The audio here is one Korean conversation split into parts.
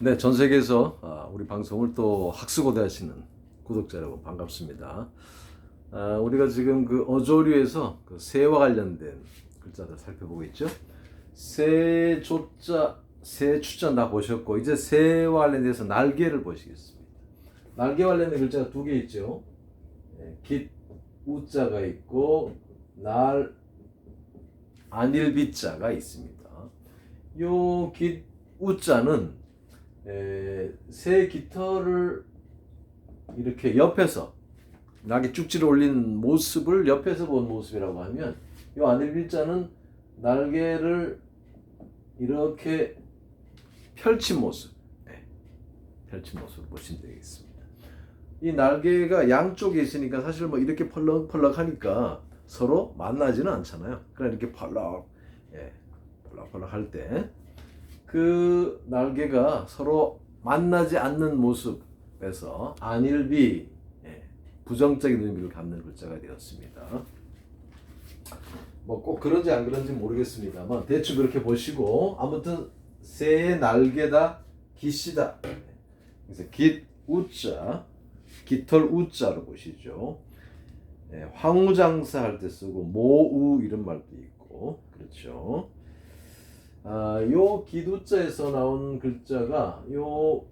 네, 전 세계에서 아, 우리 방송을 또 학수고대하시는 구독자 여러분 반갑습니다. 아, 우리가 지금 그 어조류에서 그 새와 관련된 글자들 살펴보고 있죠. 새 조자, 새 추자 다 보셨고 이제 새와 관련돼서 날개를 보시겠습니다. 날개 관련된 글자가 두 개 있죠. 예, 깃 우자가 있고 날 안일비자가 있습니다. 요깃 우자는 에, 새 깃털을 이렇게 옆에서 낙에 쭉지를 올린 모습을 옆에서 본 모습이라고 하면 이 안일비자는 날개를 이렇게 펼친 모습, 네, 펼친 모습 보시면 되겠습니다. 이 날개가 양쪽에 있으니까 사실 뭐 이렇게 펄럭펄럭하니까 서로 만나지는 않잖아요. 그냥 이렇게 펄럭, 예, 펄럭펄럭 할 때. 그 날개가 서로 만나지 않는 모습에서 안일비 예, 부정적인 의미를 갖는 글자가 되었습니다. 뭐 꼭 그런지 안 그런지 모르겠습니다만 대충 그렇게 보시고 아무튼 새의 날개다 깃이다. 그래서 깃 우자 깃털 우자로 보시죠. 예, 황우장사 할 때 쓰고 모우 이런 말도 있고 그렇죠. 아, 요 기두자에서 나온 글자가 요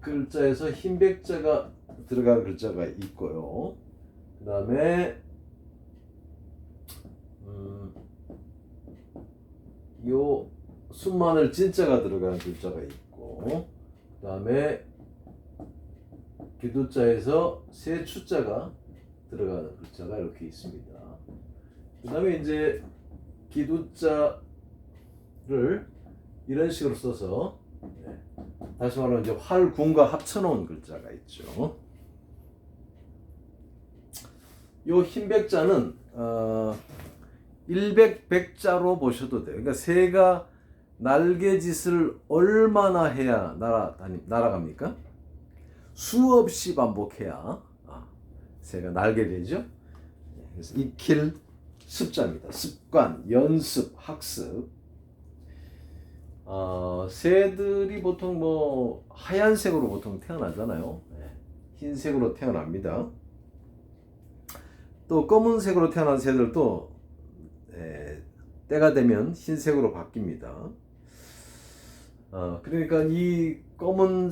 글자에서 흰 백자가 들어간 글자가 있고요. 그 다음에 음, 요 순마늘 진자가 들어간 글자가 있고 그 다음에 기두자에서 새 추자가 들어가는 글자가 이렇게 있습니다. 그 다음에 이제 기두자 를 이런 식으로 써서 네. 다시 말하면 이제 활군과 합쳐놓은 글자가 있죠. 요 흰백자는 어, 일백백자로 보셔도 돼요. 그러니까 새가 날개짓을 얼마나 해야 날아 다니 날아갑니까? 수없이 반복해야 아, 새가 날개되죠. 네, 그래서 익힐 습자입니다. 습관, 연습, 학습. 어, 새들이 보통 뭐 하얀색으로 보통 태어나잖아요. 네. 흰색으로 태어납니다. 또 검은색으로 태어난 새들도 에, 때가 되면 흰색으로 바뀝니다. 어, 그러니까 이 검은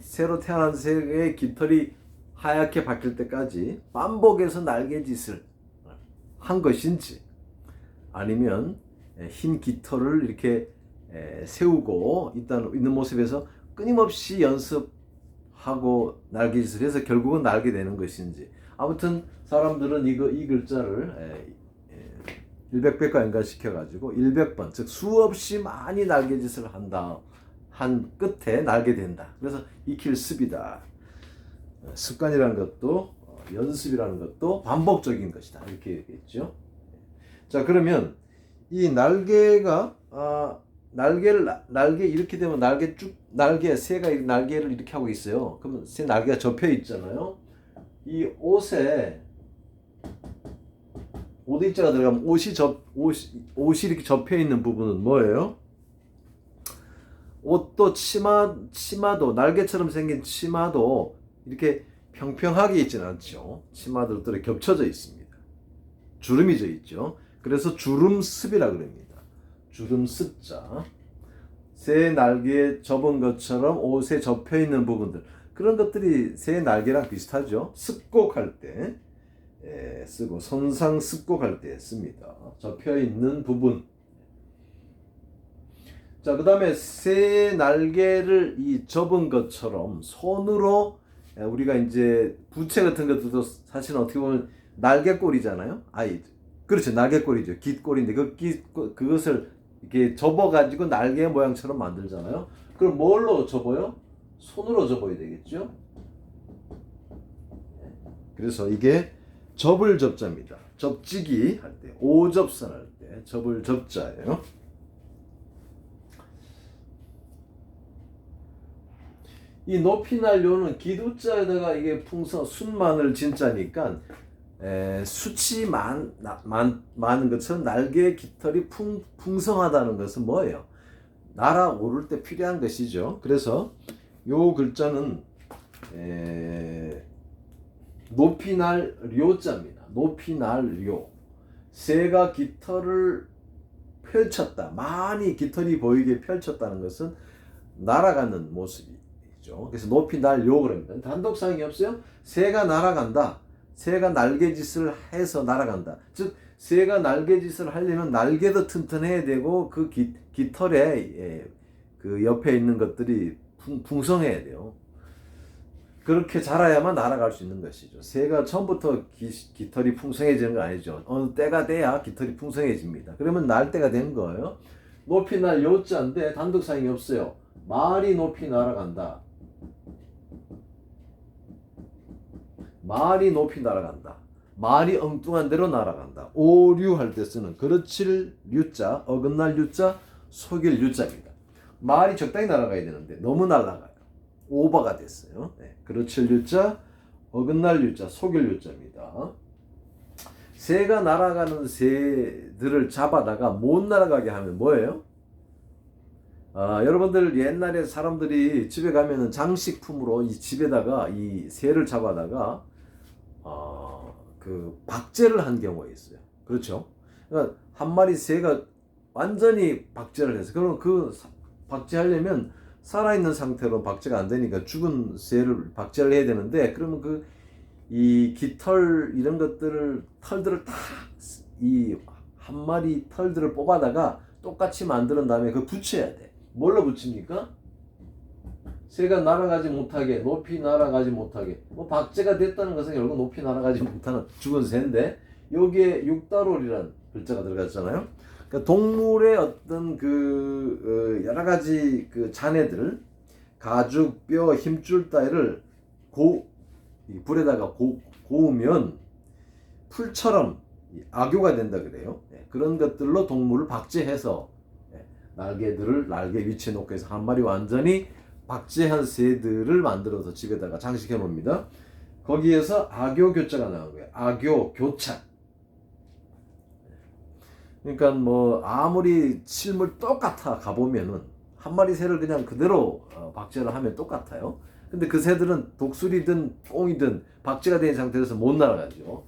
새로 태어난 새의 깃털이 하얗게 바뀔 때까지 반복해서 날개짓을 한 것인지 아니면 흰 깃털을 이렇게 에, 세우고 있다는 있는 모습에서 끊임없이 연습하고 날개짓을 해서 결국은 날게 되는 것인지. 아무튼 사람들은 이거 이 글자를 에, 에, 일백백과 연관시켜 가지고 일백번 즉 수없이 많이 날개짓을 한다. 한 끝에 날게 된다. 그래서 익힐 습이다. 습관이라는 것도 어, 연습이라는 것도 반복적인 것이다. 이렇게 얘기했죠. 자 그러면 이 날개가 아, 날개를 날개 이렇게 되면 날개 쭉 날개 새가 날개를 이렇게 하고 있어요. 그러면 새 날개가 접혀 있잖아요. 이 옷에 옷 입자가 들어가면 옷이 접 옷이, 옷이 이렇게 접혀 있는 부분은 뭐예요? 옷도 치마 치마도 날개처럼 생긴 치마도 이렇게 평평하게 있지는 않죠. 치마들도 겹쳐져 있습니다. 주름이 져 있죠. 그래서 주름습이라 그럽니다. 주름 습자. 새 날개에 접은 것처럼 옷에 접혀 있는 부분들. 그런 것들이 새 날개랑 비슷하죠. 습곡할 때 예, 쓰고 손상 습곡할 때 씁니다. 접혀 있는 부분. 자, 그 다음에 새 날개를 이 접은 것처럼 손으로 예, 우리가 이제 부채 같은 것들도 사실 어떻게 보면 날개꼴이잖아요. 아이, 그렇죠. 날개꼴이죠. 깃꼴인데 그 깃, 그것을 이렇게 접어가지고 날개 모양처럼 만들잖아요. 그럼 뭘로 접어요? 손으로 접어야 되겠죠? 그래서 이게 접을 접자입니다. 접지기 할 때, 오접선 할 때 접을 접자예요. 이 높이 날요는 기두자에다가 이게 풍선 순만을 진짜니까 에, 수치 많, 나, 많, 많은 것처럼 날개 깃털이 풍, 풍성하다는 것은 뭐예요? 날아오를 때 필요한 것이죠. 그래서 요 글자는 에, 높이 날 료자입니다. 높이 날 료. 새가 깃털을 펼쳤다. 많이 깃털이 보이게 펼쳤다는 것은 날아가는 모습이죠. 그래서 높이 날 요 그럽니다. 단독사항이 없어요. 새가 날아간다. 새가 날개짓을 해서 날아간다. 즉 새가 날개짓을 하려면 날개도 튼튼해야 되고 그 깃, 깃털에 예, 그 옆에 있는 것들이 풍, 풍성해야 돼요. 그렇게 자라야만 날아갈 수 있는 것이죠. 새가 처음부터 기, 깃털이 풍성해지는 건 아니죠. 어느 때가 돼야 깃털이 풍성해집니다. 그러면 날 때가 된 거예요. 높이 날 요자인데 단독사항이 없어요. 말이 높이 날아간다. 말이 높이 날아간다. 말이 엉뚱한 대로 날아간다. 오류할 때 쓰는 그르칠 류자, 어긋날 류자, 속일 류자입니다. 말이 적당히 날아가야 되는데 너무 날아가요. 오버가 됐어요. 네, 그르칠 류자, 어긋날 류자, 속일 류자입니다. 새가 날아가는 새들을 잡아다가 못 날아가게 하면 뭐예요? 아, 여러분들 옛날에 사람들이 집에 가면은 장식품으로 이 집에다가 이 새를 잡아다가 어, 그 박제를 한 경우가 있어요. 그렇죠? 그러니까 한 마리 새가 완전히 박제를 해서 그럼 그 사- 박제하려면 살아있는 상태로 박제가 안 되니까 죽은 새를 박제를 해야 되는데 그러면 그 이 깃털 이런 것들을 털들을 다 이 한 마리 털들을 뽑아다가 똑같이 만드는 다음에 그 붙여야 돼. 뭘로 붙입니까? 새가 날아가지 못하게 높이 날아가지 못하게 뭐 박제가 됐다는 것은 결국 높이 날아가지 못하는 죽은 새인데 여기에 육다롤이라는 글자가 들어갔잖아요. 그러니까 동물의 어떤 그 어, 여러 가지 그 잔해들 가죽, 뼈, 힘줄 따위를 고, 이 불에다가 고, 고우면 풀처럼 이 악교가 된다 그래요. 예, 그런 것들로 동물을 박제해서 예, 날개들을 날개 위치에 놓고 해서 한 마리 완전히 박제한 새들을 만들어서 집에다가 장식해 놉니다. 거기에서 악교 교자가 나온 거예요. 악교 교착. 그러니까 뭐 아무리 실물 똑같아 가보면은 한 마리 새를 그냥 그대로 어, 박제를 하면 똑같아요. 근데 그 새들은 독수리든 꽁이든 박제가 된 상태에서 못 날아가죠.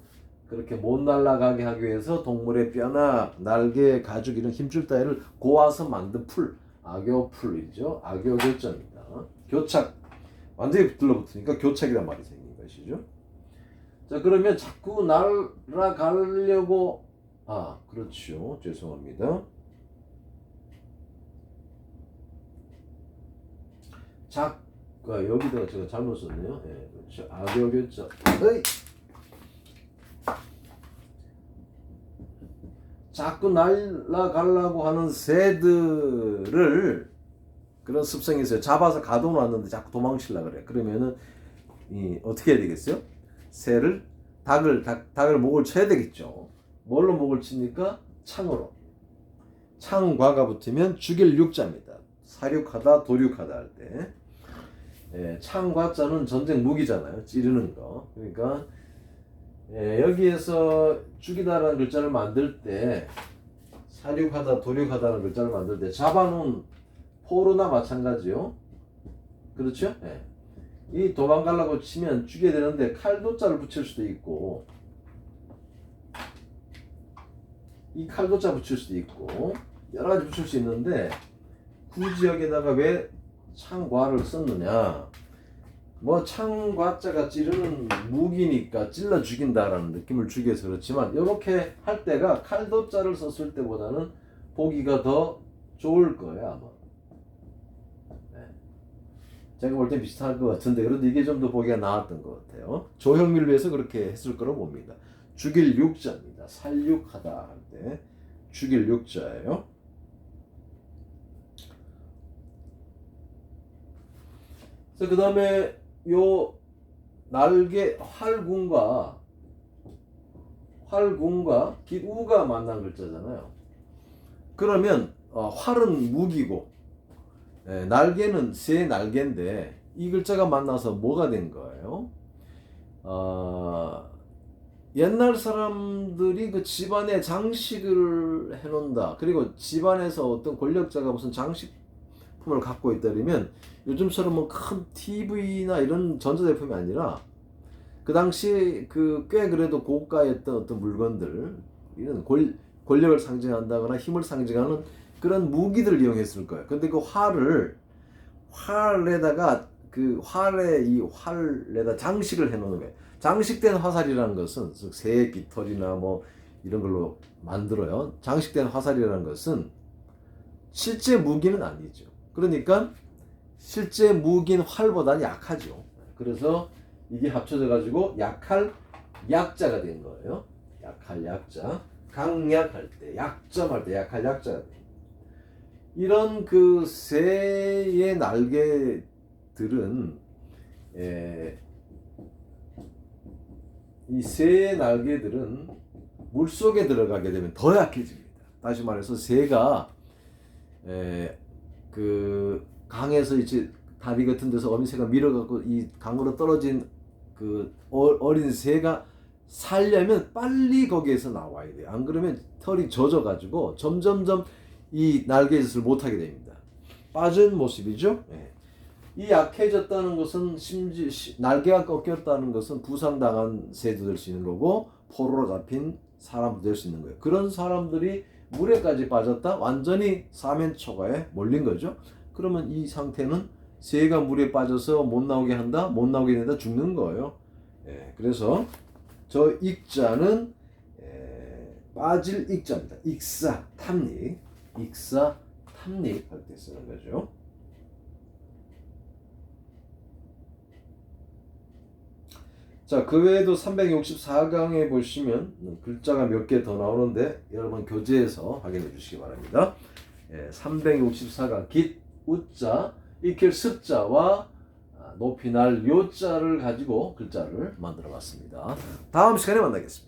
그렇게 못 날아가게 하기 위해서 동물의 뼈나 날개, 가죽 이런 힘줄 따위를 고아서 만든 풀, 악교풀이죠. 악교교점입니다. 교착 완전히 들러붙으니까 교착이란 말이 생긴 것이죠. 자 그러면 자꾸 날아가려고 아 그렇죠. 죄송합니다. 작 아, 여기다가 제가 잘못 썼네요. 예, 그렇죠. 악교교점. 에이! 자꾸 날아가려고 하는 새들을 그런 습성이 있어요. 잡아서 가둬놨는데 자꾸 도망치려 그래. 그러면은 이 어떻게 해야 되겠어요? 새를 닭을 닭, 닭을 목을 쳐야 되겠죠. 뭘로 목을 칩니까? 창으로. 창과가 붙으면 죽일 육자입니다. 사륙하다 도륙하다 할 때. 예, 창과자는 전쟁 무기잖아요. 찌르는 거. 그러니까 예, 여기에서 죽이다라는 글자를 만들 때 사륙하다 도륙하다는 글자를 만들 때 잡아놓은 포로나 마찬가지요. 그렇죠? 예. 이 도망가려고 치면 죽여야 되는데 칼도자를 붙일 수도 있고 이 칼도자 붙일 수도 있고 여러 가지 붙일 수 있는데 여기다가 왜 창과를 썼느냐? 뭐 창과자가 찌르는 무기니까 찔러 죽인다라는 느낌을 주기 위해서 그렇지만 이렇게 할 때가 칼도자를 썼을 때보다는 보기가 더 좋을 거예요 아마. 네. 제가 볼땐 비슷할 것 같은데 그래도 이게 좀 더 보기가 나았던 것 같아요. 조형밀로 해서 그렇게 했을 거로 봅니다. 죽일 육자입니다. 살육하다 할 때 죽일 육자예요. 그 다음에 요 날개 활군과 활군과 기우가 만난 글자잖아요. 그러면 어, 활은 무기고 예, 날개는 새 날개인데 이 글자가 만나서 뭐가 된 거예요? 어, 옛날 사람들이 그 집안에 장식을 해놓는다. 그리고 집안에서 어떤 권력자가 무슨 장식 품을 갖고 있다면 요즘처럼 뭐큰 TV나 이런 전자제품이 아니라 그 당시 그 꽤 그래도 고가였던 어떤 물건들 이런 권, 권력을 상징한다거나 힘을 상징하는 그런 무기들을 이용했을 거예요. 근데 그 활을 활에다가 그 활에 이 활에다 장식을 해놓는 거예요. 장식된 화살이라는 것은 즉새 깃털이나 뭐 이런 걸로 만들어요. 장식된 화살이라는 것은 실제 무기는 아니죠. 그러니까 실제 무기는 활보다는 약하죠. 그래서 이게 합쳐져 가지고 약할 약자가 된 거예요. 약할 약자. 강약할 때, 약점할 때 약할 약자가 돼. 이런 그 새의 날개들은 에, 이 새의 날개들은 물 속에 들어가게 되면 더 약해집니다. 다시 말해서 새가 에, 그 강에서 이제 다리 같은 데서 어미새가 밀어갖고 이 강으로 떨어진 그 어- 어린 새가 살려면 빨리 거기에서 나와야 돼요. 안 그러면 털이 젖어가지고 점점점 이 날개짓을 못하게 됩니다. 빠진 모습이죠. 예. 이 약해졌다는 것은 심지 시- 날개가 꺾였다는 것은 부상당한 새도 될 수 있는 거고 포로로 잡힌 사람도 될 수 있는 거예요. 그런 사람들이 물에까지 빠졌다 완전히 사면초가에 몰린 거죠. 그러면 이 상태는 새가 물에 빠져서 못 나오게 한다, 못 나오게 된다, 죽는 거예요. 예, 그래서 저 익자는 에, 빠질 익자입니다. 익사 탐닉, 익사 탐닉 할 때 쓰는 거죠. 자, 그 외에도 364강에 보시면 글자가 몇 개 더 나오는데 여러분 교재에서 확인해 주시기 바랍니다. 예, 364강 깃, 우자, 익힐 습자와 아, 높이 날 요자를 가지고 글자를 만들어 봤습니다. 다음 시간에 만나겠습니다.